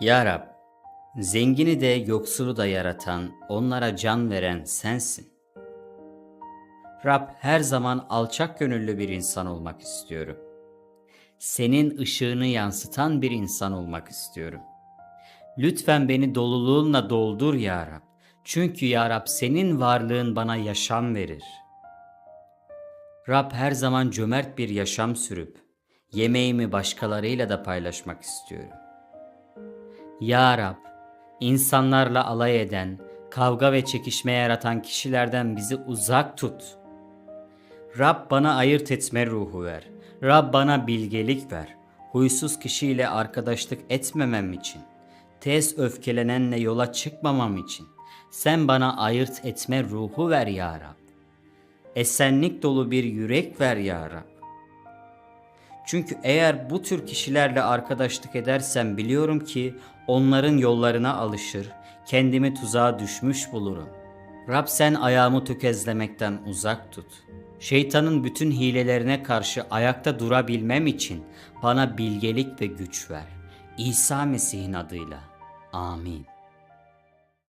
Ya Rab, zengini de yoksulu da yaratan, onlara can veren sensin. Rab her zaman alçak gönüllü bir insan olmak istiyorum. Senin ışığını yansıtan bir insan olmak istiyorum. Lütfen beni doluluğunla doldur ya Rab. Çünkü ya Rab senin varlığın bana yaşam verir. Rab her zaman cömert bir yaşam sürüp yemeğimi başkalarıyla da paylaşmak istiyorum. Ya Rab, insanlarla alay eden, kavga ve çekişme yaratan kişilerden bizi uzak tut. Rab bana ayırt etme ruhu ver. Rab bana bilgelik ver. Huysuz kişiyle arkadaşlık etmemem için. Tez öfkelenenle yola çıkmamam için. Sen bana ayırt etme ruhu ver ya Rab. Esenlik dolu bir yürek ver ya Rab. Çünkü eğer bu tür kişilerle arkadaşlık edersem biliyorum ki onların yollarına alışır, kendimi tuzağa düşmüş bulurum. Rab sen ayağımı tökezlemekten uzak tut. Şeytanın bütün hilelerine karşı ayakta durabilmem için bana bilgelik ve güç ver. İsa Mesih'in adıyla. Amin.